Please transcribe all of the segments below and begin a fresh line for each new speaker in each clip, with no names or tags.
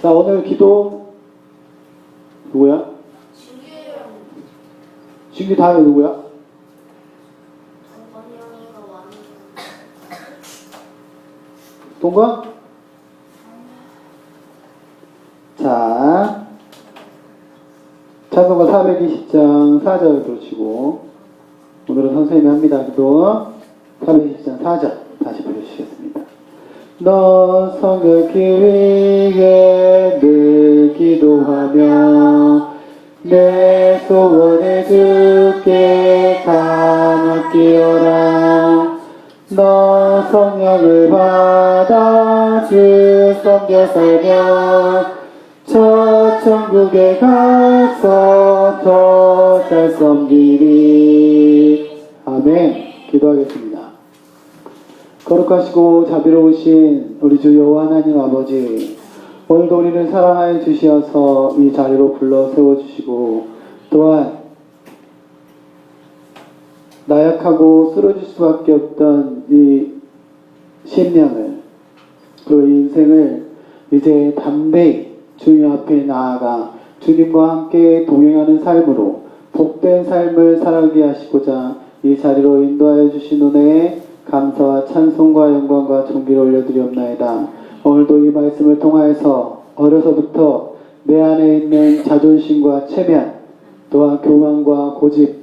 자, 오늘 기도 누구야? 신규 다음에 누구야? 동건? 자, 찬송가 420장 4절 들으시고 오늘은 선생님이 합니다. 기도 420장 4절 다시 부르시겠습니다. 너 성결기 위해 늘 기도하며 내 소원을 주께 다 맡기어라. 너 성령을 받아 주 섬겨 살며 저 천국에 가서 더 잘 섬기리 아멘. 기도하겠습니다 거룩하시고 자비로우신 우리 주 여호와 하나님 아버지 오늘도 우리를 사랑하여 주시어서 이 자리로 불러 세워주시고 또한 나약하고 쓰러질 수밖에 없던 이 심령을 그 인생을 이제 담대히 주님 앞에 나아가 주님과 함께 동행하는 삶으로 복된 삶을 살아가게 하시고자 이 자리로 인도하여 주신 은혜에 감사와 찬송과 영광과 존귀를 올려드리옵나이다. 오늘도 이 말씀을 통하여서 어려서부터 내 안에 있는 자존심과 체면 또한 교만과 고집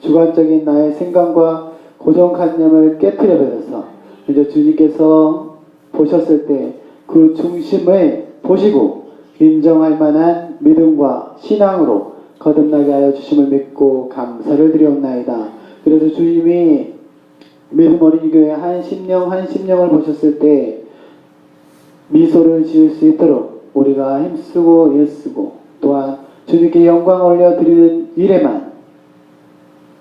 주관적인 나의 생각과 고정관념을 깨뜨려 버려서 이제 주님께서 보셨을 때 그 중심을 보시고 인정할 만한 믿음과 신앙으로 거듭나게 하여 주심을 믿고 감사를 드리옵나이다. 그래서 주님이 믿음 어린이 교회 한 심령 한 심령을 보셨을 때 미소를 지을 수 있도록 우리가 힘쓰고 애쓰고 또한 주님께 영광 올려드리는 일에만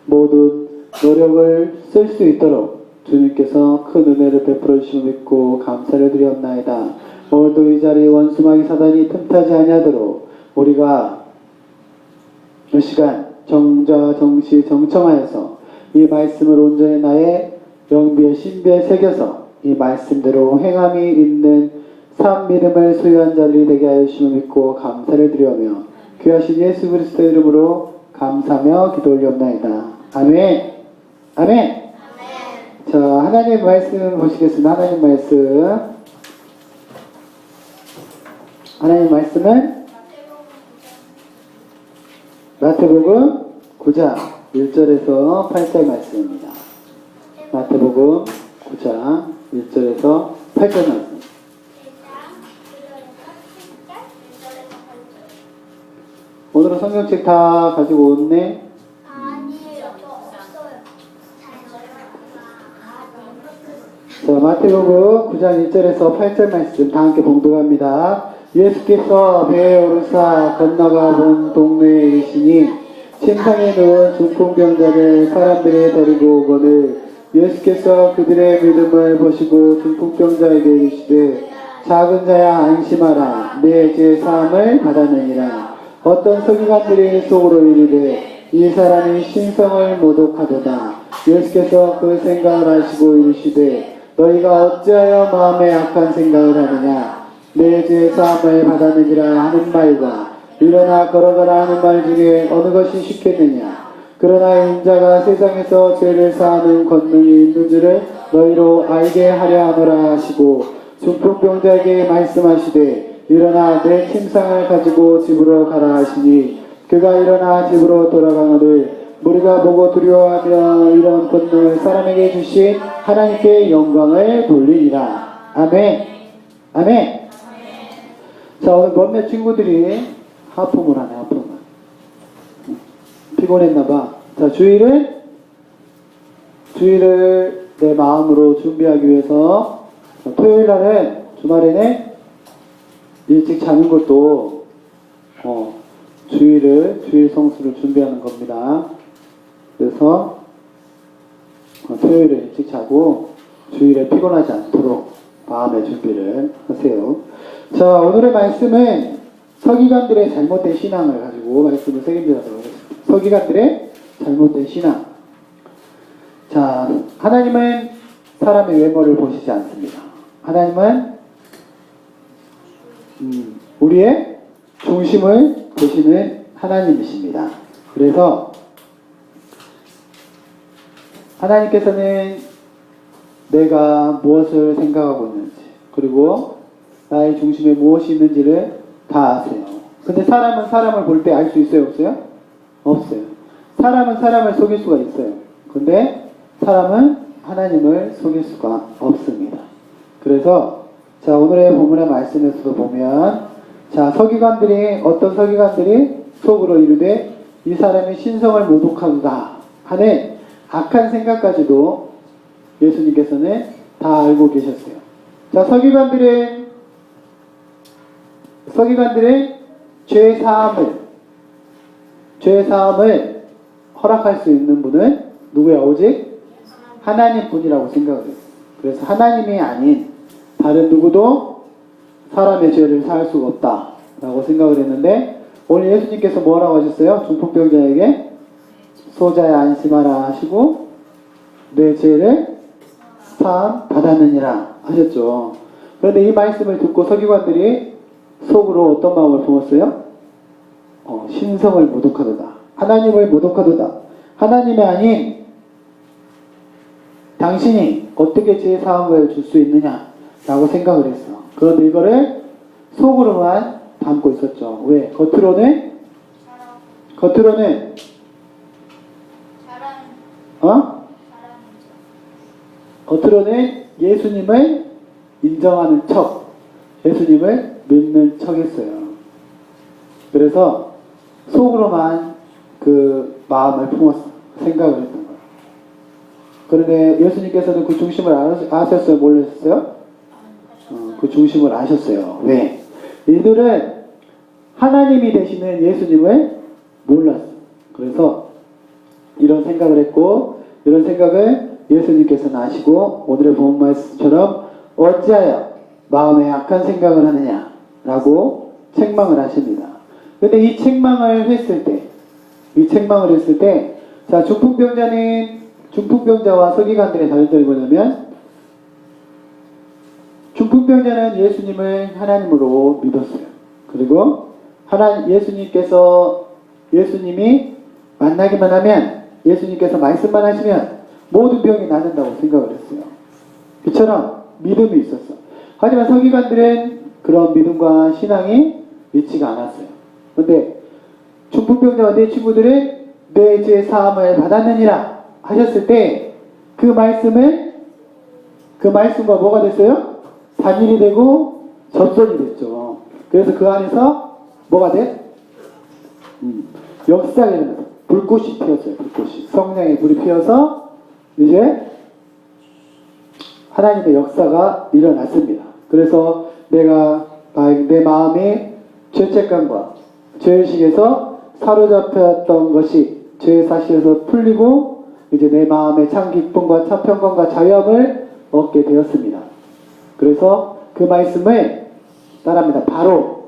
모든 노력을 쓸 수 있도록 주님께서 큰 은혜를 베풀어 주심을 믿고 감사를 드리옵나이다. 오늘도 이 자리에 원수마귀 사단이 틈타지 아니하도록 우리가 이 시간 정자 정시 정청하여서 이 말씀을 온전히 나의 영비의 신비에 새겨서 이 말씀대로 행함이 있는 산 믿음을 소유한 자들이 되게 하여 주심을 믿고 감사를 드리오며 귀하신 예수 그리스도 의 이름으로 감사하며 기도 올리옵나이다. 아멘. 아멘. 자, 하나님 말씀 보시겠습니다. 하나님 말씀. 하나님 말씀은 마태복음 9장 1절에서 8절 말씀입니다. 마태복음 9장 1절에서 8절 말씀. 오늘은 성경책 다 가지고
없어요
자, 마태복음 9장 1절에서 8절 말씀 다 함께 봉독합니다. 예수께서 배에 오르사 건너가 본 동네에 이르시니 침상에 누운 중풍병자를 사람들이 데리고 오거늘 예수께서 그들의 믿음을 보시고 중풍병자에게 이르시되 작은 자야 안심하라. 내 죄 사함을 받았느니라. 어떤 서기관들이 속으로 이르되 이 사람이 신성을 모독하도다. 예수께서 그 생각을 하시고 이르시되 너희가 어찌하여 마음에 악한 생각을 하느냐? 내 죄 사함을 받았느니라 하는 말과 일어나 걸어가라 하는 말 중에 어느 것이 쉽겠느냐 그러나 인자가 세상에서 죄를 사하는 권능이 있는 줄을 너희로 알게 하려 하노라 하시고 중풍병자에게 말씀하시되 일어나 내 침상을 가지고 집으로 가라 하시니 그가 일어나 집으로 돌아가거늘 우리가 보고 두려워하며 이런 권능을 사람에게 주신 하나님께 영광을 돌리리라. 아멘. 아멘. 자 오늘 몇몇 친구들이 하품을 하네 하품을 피곤했나봐 자 주일을 주일을 내 마음으로 준비하기 위해서 토요일 날은 주말에는 일찍 자는 것도 어, 주일을 주일 성수를 준비하는 겁니다. 그래서 어, 토요일에 일찍 자고 주일에 피곤하지 않도록 마음의 준비를 하세요. 자 오늘의 말씀은 서기관들의 잘못된 신앙을 가지고 말씀을 하겠습니다. 서기관들의 잘못된 신앙. 자 하나님은 사람의 외모를 보시지 않습니다. 하나님은 음, 우리의 중심을 되시는 하나님이십니다. 그래서 하나님께서는 내가 무엇을 생각하고 있는지 그리고 나의 중심에 무엇이 있는지를 다 아세요. 근데 사람은 사람을 볼 때 알 수 있어요, 없어요? 없어요. 사람은 사람을 속일 수가 있어요. 근데 사람은 하나님을 속일 수가 없습니다. 그래서 자 오늘의 본문의 말씀에서도 보면 자 서기관들이 어떤 서기관들이 속으로 이르되 이 사람이 신성을 모독하다 하는 악한 생각까지도 예수님께서는 다 알고 계셨어요. 자 서기관들은 서기관들은 죄 사함을 죄 사함을 허락할 수 있는 분은 누구야 오직 하나님 분이라고 생각을 해요. 그래서 하나님이 아닌 다른 누구도 사람의 죄를 사할 수가 없다 라고 생각을 했는데 오늘 예수님께서 뭐라고 하셨어요? 중풍병자에게 소자야 안심하라 하시고 내 죄를 사함 받았느니라 하셨죠. 그런데 이 말씀을 듣고 서기관들이 속으로 어떤 마음을 품었어요? 어, 신성을 모독하도다. 하나님을 모독하도다. 하나님이 아닌 당신이 어떻게 죄 사함을 줄 수 있느냐 라고 생각을 했어. 그런데 이거를 속으로만 담고 있었죠. 왜? 겉으로는 겉으로는 어? 겉으로는 예수님을 인정하는 척, 예수님을 믿는 척했어요. 그래서 속으로만 그 마음을 품었어, 생각을 했던 거예요. 그런데 예수님께서는 그 중심을 아- 아셨어요, 몰랐어요? 어, 그 중심을 아셨어요. 왜? 이들은 하나님이 되시는 예수님을 몰랐어. 그래서 이런 생각을 했고 이런 생각을 예수님께서는 아시고 오늘의 본 말씀처럼 어찌하여 마음에 악한 생각을 하느냐라고 책망을 하십니다. 근데 이 책망을 했을 때, 이 책망을 했을 때, 자 중풍병자는 중풍병자와 서기관들의 다른 점이 뭐냐면 중풍병자는 예수님을 하나님으로 믿었어요. 그리고 하나 예수님께서 예수님이 만나기만 하면 예수님께서 말씀만 하시면 모든 병이 낫는다고 생각을 했어요. 그처럼 믿음이 있었어. 하지만 서기관들은 그런 믿음과 신앙이 있지가 않았어요. 근데 중풍병자와 내 친구들은 내 죄 사함을 받았느니라 하셨을 때 그 말씀을 그 말씀과 뭐가 됐어요? 단일이 되고 접선이 됐죠. 그래서 그 안에서 뭐가 돼? 음, 일어나서 불꽃이 피었어요. 불꽃이 성령의 불이 피어서 이제 하나님의 역사가 일어났습니다. 그래서 내가 내 마음의 죄책감과 죄의식에서 사로잡혔던 것이 죄의 사실에서 풀리고 이제 내 마음의 참 기쁨과 참 평강과 자유함을 얻게 되었습니다. 그래서 그 말씀을 따라합니다. 바로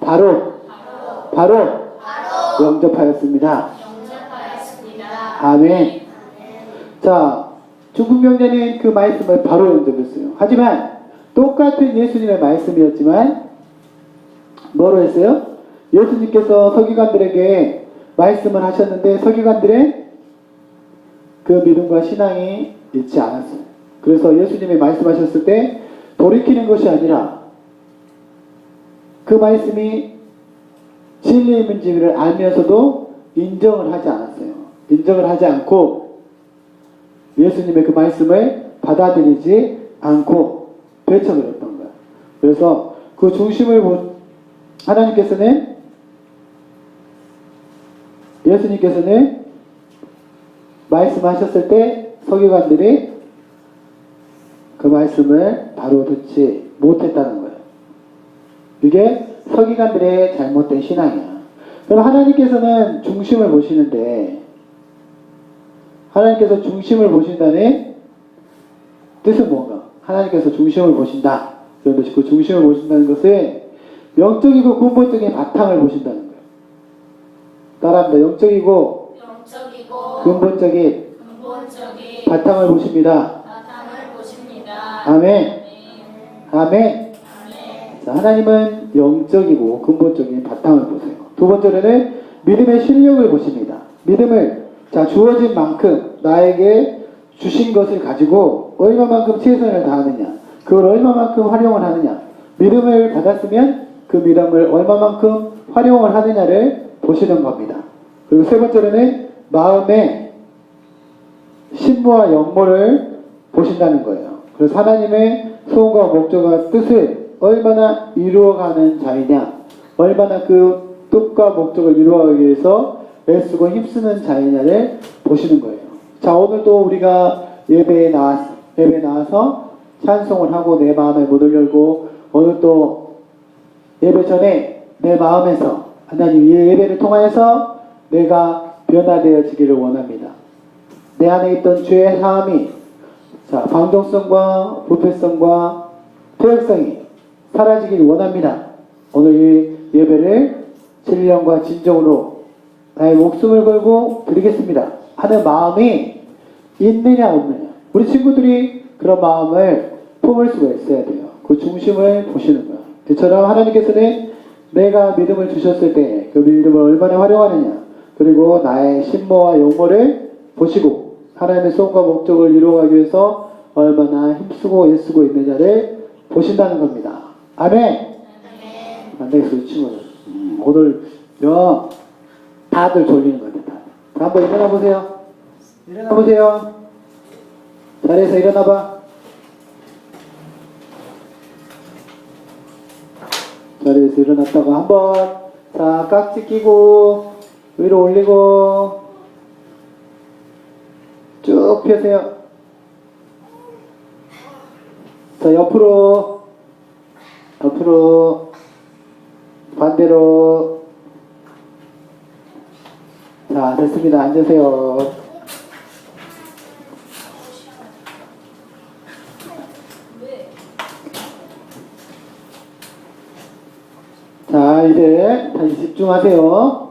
바로 바로 영접하였습니다.
영접하였습니다.
아멘. 자, 중풍병자는 그 말씀을 바로 영접했어요. 하지만 똑같은 예수님의 말씀이었지만 뭐로 했어요? 예수님께서 서기관들에게 말씀을 하셨는데 서기관들은 그 믿음과 신앙이 있지 않았어요. 그래서 예수님이 말씀하셨을 때 돌이키는 것이 아니라 그 말씀이 진리임인지를 알면서도 인정을 하지 않았어요. 인정을 하지 않고 예수님의 그 말씀을 받아들이지 않고 배척을 했던 거예요. 그래서 그 중심을 보- 하나님께서는 예수님께서는 말씀하셨을 때 서기관들이 그 말씀을 바로 듣지 못했다는 거예요. 이게 서기관들의 잘못된 신앙이야. 그럼 하나님께서는 중심을 보시는데 하나님께서 중심을 보신다는 뜻은 뭔가? 하나님께서 중심을 보신다. 그런데 그 중심을 보신다는 것은 영적이고 근본적인 바탕을 보신다는 거예요. 따라합니다. 영적이고
영적이고
근본적인
근본적인
바탕을 보십니다.
바탕을 보십니다.
아멘. 아멘.
아멘.
자, 하나님은 영적이고 근본적인 바탕을 보세요. 두 번째로는 믿음의 실력을 보십니다. 믿음을 자 주어진 만큼 나에게 주신 것을 가지고 얼마만큼 최선을 다하느냐, 그걸 얼마만큼 활용을 하느냐, 믿음을 받았으면 그 믿음을 얼마만큼 활용을 하느냐를 보시는 겁니다. 그리고 세 번째로는 마음의 신무와 영모를 보신다는 거예요. 그래서 하나님의 소원과 목적과 뜻을 얼마나 이루어가는 자이냐, 얼마나 그 뜻과 목적을 이루어가기 위해서 애쓰고 힘쓰는 자이냐를 보시는 거예요. 자, 오늘도 우리가 예배에 나왔, 예배에 나와서 찬송을 하고 내 마음의 문을 열고 오늘 또 예배 전에 내 마음에서 하나님 이 예배를 통하여서 내가 변화되어지기를 원합니다. 내 안에 있던 죄의 사함이 자, 방종성과 부패성과 퇴역성이 사라지길 원합니다. 오늘 이 예배를 진령과 진정으로 나의 목숨을 걸고 드리겠습니다. 하는 마음이 있느냐 없느냐. 우리 친구들이 그런 마음을 품을 수가 있어야 돼요. 그 중심을 보시는 거예요. 이처럼 하나님께서는 내가 믿음을 주셨을 때 그 믿음을 얼마나 활용하느냐 그리고 나의 신모와 용모를 보시고 하나님의 소원과 목적을 이루어가기 위해서 얼마나 힘쓰고 애쓰고 있느냐를 보신다는 겁니다. 아멘. 안 되겠어, 이 친구들. 음, 오늘 여 다들 졸리는 것 같아. 다 한번 일어나 보세요. 일어나 보세요. 자리에서 일어나 봐. 자리에서 일어났다가 한번 자 깍지 끼고 위로 올리고 쭉 펴세요. 자 옆으로 옆으로 반대로 자 됐습니다. 앉으세요. 자, 이제 다시 집중하세요.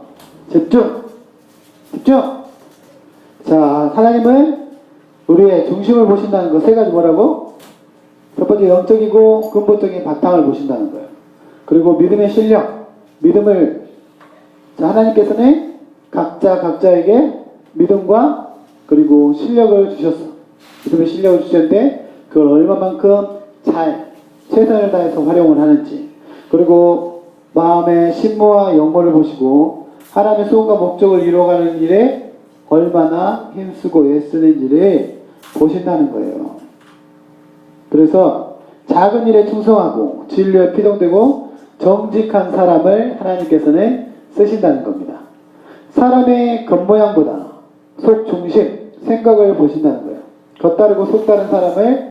집중! 집중! 자, 하나님은 우리의 중심을 보신다는 거 세 가지 뭐라고? 첫 번째 영적이고 근본적인 바탕을 보신다는 거예요. 그리고 믿음의 실력, 믿음을 자, 하나님께서는 각자 각자에게 믿음과 그리고 실력을 주셨어. 믿음의 실력을 주셨는데 그걸 얼마만큼 잘 최선을 다해서 활용을 하는지 그리고 마음의 신모와 영모를 보시고 하나님의 소원과 목적을 이루어가는 일에 얼마나 힘쓰고 애쓰는지를 보신다는 거예요. 그래서 작은 일에 충성하고 진리에 피동되고 정직한 사람을 하나님께서는 쓰신다는 겁니다. 사람의 겉모양보다 속 중심, 생각을 보신다는 거예요. 겉다르고 속 다른 사람을